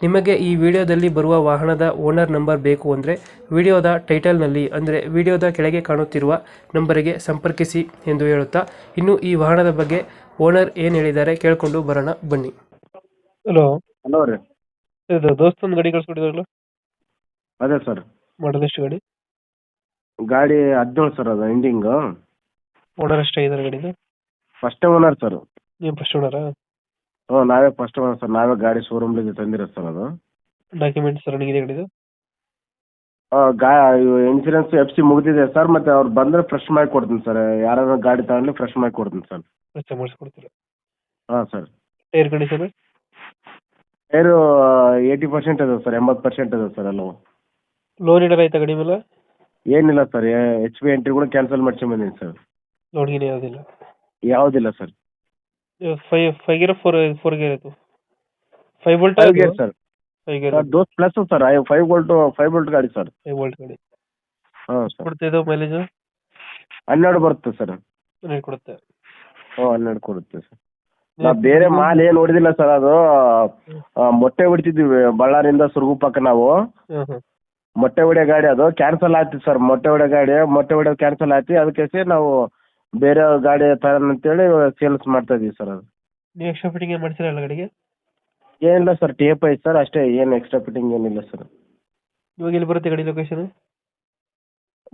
ನಿಮಗೆ ಈ ವಿಡಿಯೋದಲ್ಲಿ ಬರುವ ವಾಹನದ ಓನರ್ ನಂಬರ್ ಬೇಕು ಅಂದರೆ ವಿಡಿಯೋದ ಟೈಟಲ್ನಲ್ಲಿ ಅಂದರೆ ವಿಡಿಯೋದ ಕೆಳಗೆ ಕಾಣುತ್ತಿರುವ ನಂಬರಿಗೆ ಸಂಪರ್ಕಿಸಿ ಎಂದು ಹೇಳುತ್ತಾ ಇನ್ನು ಈ ವಾಹನದ ಬಗ್ಗೆ ಓನರ್ ಏನು ಹೇಳಿದ್ದಾರೆ ಕೇಳಿಕೊಂಡು ಬರೋಣ ಬನ್ನಿ. ಹಲೋ. ಹಲೋ ರೀ. ಇದು ದೋಸ್ತೊಂದು ಗಾಡಿ ಕಳಿಸ್ಕೊಟ್ಟಿದ್ರಲ್ಲ ಅದೇ ಸರ್. ಮಾಡಲ್ ಎಷ್ಟು ಗಾಡಿ? ಗಾಡಿ ಹದಿನೇಳು ಸರ್ ಅದು ಎಂಡಿಂಗ್ ಓನರ್ ಎಷ್ಟಾಗಿದ್ದಾರೆ ಗಾಡಿದು? First owner sir. ನೀವು ಫಸ್ಟ್ ಓನರಾ ಹ್ಞೂ ನಾವೇ ಫಸ್ಟ್ ಓನರ್ ಸರ್ ನಾವೇ ಗಾಡಿ ಶೋರೂಮ್ಲಿಂದ ತಂದಿರೋದು ಸರ್ ಅದು. ಡಾಕ್ಯುಮೆಂಟ್ಸ್ ರನ್ನಿಂಗ್ ಇದೆ ಗಾಡಿದು ಆ, ಗಾ ಇನ್ಸೂರೆನ್ಸ್ ಎಫ್ ಸಿ ಮುಗಿದಿದೆ ಸರ್ ಮತ್ತೆ ಅವ್ರು ಬಂದರೆ ಫ್ರೆಶ್ ಮಾಡಿ ಕೊಡ್ತೀನಿ ಸರ್ ಯಾರು ಗಾಡಿ ತಗೊಂಡ್ಲಿ ಫ್ರೆಶ್ ಮಾಡಿ ಕೊಡ್ತೀನಿ ಸರ್ ಮಾಡಿಸ್ಕೊಡ್ತೀರಾ? ಹಾಂ sir tyre condition tyre eighty percent ಇದೆ ಸರ್ ಎಂಬತ್ತು ಪರ್ಸೆಂಟ್ ಅದ ಸರ್ ಎಲ್ಲವು. ಲೋನ್ ಇಡೋದು ಆಯ್ತಾ ಗಾಡಿ ಮೇಲೆ? ಏನಿಲ್ಲ ಸರ್ ಎಚ್ ಪಿ ಎಂಟ್ರಿ ಕೂಡ ಕ್ಯಾನ್ಸಲ್ ಮಾಡ್ಕೊಂಬಂದೀನಿ ಸರ್ ಲೋನ್ ಗೀನ್ ಯಾವುದಿಲ್ಲ? ಯಾವುದಿಲ್ಲ sir five five gear four four gear ಇದು five volt five gear sir five gear sir ದೋಸ್ plus sir five volt five volt ಗಾಡಿ ಸರ್ ಫೈವ್ ವೋಲ್ಟ್ ಗಾಡಿ. ಹಾಂ sir ಕೊಡ್ತಿದ್ದು mileage ಹನ್ನೆರಡು ಬರುತ್ತೆ ಸರ್ ಹನ್ನೆರಡು ಕೊಡುತ್ತೆ. ಹ್ಞೂ ಹನ್ನೆರಡು ಕೊಡುತ್ತೆ ಸರ್ ನಾ ಬೇರೆ ಮಾಲ್ ಏನು ಹೊಡೆದಿಲ್ಲ ಸರ್ ಅದು. ಆ, ಮೊಟ್ಟೆ ಹೊಡಿತಿದ್ವಿ ಬಳ್ಳಾರಿಯಿಂದ ಸುರಗುಪ್ಪಕ್ಕೆ ನಾವು. ಹಾಂ ಹಾಂ ಮೊಟ್ಟೆ ಹೊಡೆ ಗಾಡಿ ಅದು. ಕ್ಯಾನ್ಸಲ್ ಆಯ್ತು ಸರ್ ಮೊಟ್ಟೆ ಹೊಡೆ ಗಾಡಿ ಮೊಟ್ಟೆ ಹೊಡೆ ಕ್ಯಾನ್ಸಲ್ ಆಯ್ತು. ಅದಕ್ಕೆ ನಾವು ಬೇರೆ ಗಾಡಿ ತಾರನ್ ಅಂತ ಹೇಳಿ ಸೇಲ್ಸ್ ಮಾಡ್ತಾ ಇದೀವಿ ಸರ್ ಅದು. ನೀವು ಎಕ್ಸ್ಟ್ರಾ ಫಿಟ್ಟಿಂಗ್ ಏನು ಮಾಡ್ತೀರಲ್ಲ ಗಾಡಿಗೆ? ಏನಿಲ್ಲ ಸರ್ ಟೇಪ್ ಐತೆ ಸರ್ ಅಷ್ಟೇ ಏನು ಎಕ್ಸ್ಟ್ರಾ ಫಿಟ್ಟಿಂಗ್ ಏನಿಲ್ಲ ಸರ್ ಇವಾಗ ಎಲ್ಲಿ ಬರುತ್ತೆ ಗಾಡಿ location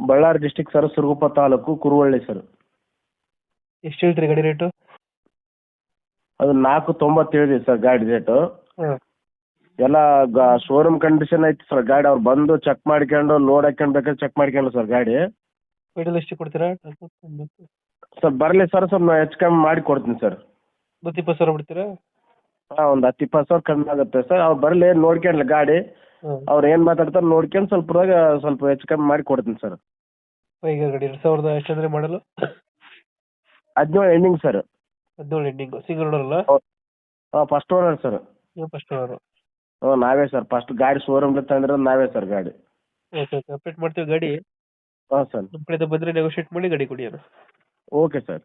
Ballari district sir Siruguppa taluk Kuruvalli sir ಎಷ್ಟು ಹೇಳ್ತೀರಿ ಗಾಡಿ ರೇಟು ಅದು ನಾಲ್ಕು ತೊಂಬತ್ತೇಳು ಸರ್ ಗಾಡಿ ರೇಟು ಹಾಂ. ಎಲ್ಲ ಶೋರೂಮ್ ಕಂಡೀಷನ್ ಐತಿ ಸರ್ ಗಾಡಿ ಅವ್ರು ಬಂದು ಚೆಕ್ ಮಾಡ್ಕೊಂಡು ಲೋಡ್ ಹಾಕ್ಕೊಂಡು ಬೇಕಾದ್ರೆ ಚೆಕ್ ಮಾಡ್ಕೊಂಡು ಸರ್ ಗಾಡಿ. ಫೈನಲ್ ಎಷ್ಟು ಕೊಡ್ತೀರಾ? ಸರ್ ಬರಲಿ ಸರ್ ಸ್ವಲ್ಪ ನಾನು ಹೆಚ್ಚು ಕಮ್ಮಿ ಮಾಡಿ ಕೊಡ್ತೀನಿ ಸರ್. ಇಪ್ಪತ್ತು ಸಾವಿರ ಬಿಡ್ತೀರಾ? ಹಾಂ ಒಂದು ಹತ್ತು ಇಪ್ಪತ್ತು ಸಾವಿರ ಕಮ್ಮಿ ಆಗುತ್ತೆ ಸರ್. ಅವ್ರು ಬರಲಿ ನೋಡ್ಕೊಂಡ್ಲಿ ಗಾಡಿ. ಹಾಂ. ಅವ್ರು ಏನು ಮಾತಾಡ್ತಾರೆ ನೋಡ್ಕೊಂಡು ಸ್ವಲ್ಪ ಸ್ವಲ್ಪ ಹೆಚ್ಚು ಕಮ್ಮಿ ಮಾಡಿ ಕೊಡ್ತೀನಿ ಸರ್. ಈಗ ಗಾಡಿ ಎರಡು ಸಾವಿರದ ಎಷ್ಟಂದ್ರೆ ಅಂದರೆ ಮಾಡಲು? ಹದಿನೇಳು ಎಂಡಿಂಗ್ ಸರ್. ಹದಿನೇಳು ಎಂಡಿಂಗು ಸಿಂಗಲ್ ಓನರ್ ಅಲ್ಲ? ಹಾಂ ಫಸ್ಟ್ ಓನರ್ ಸರ್. ನೀವು ಫಸ್ಟ್ ಓನರು ಹ್ಞೂ ನಾವೇ ಸರ್. ಫಸ್ಟ್ ಗಾಡಿ ಶೋರೂಮ್ ತಂದಿರೋದು ನಾವೇ ಸರ್ ಗಾಡಿ. Okay okay. ಅಪ್ಡೇಟ್ ಮಾಡ್ತೀವಿ ಗಾಡಿ. ಹಾಂ ಸರ್. ನಮ್ಮ ಕಡೆಯಿಂದ ಬಂದರೆ ನೆಗೋಷಿಯೇಟ್ ಮಾಡಿ ಗಾಡಿ ಕೊಡಿ ಅಣ್ಣ. Okay sir.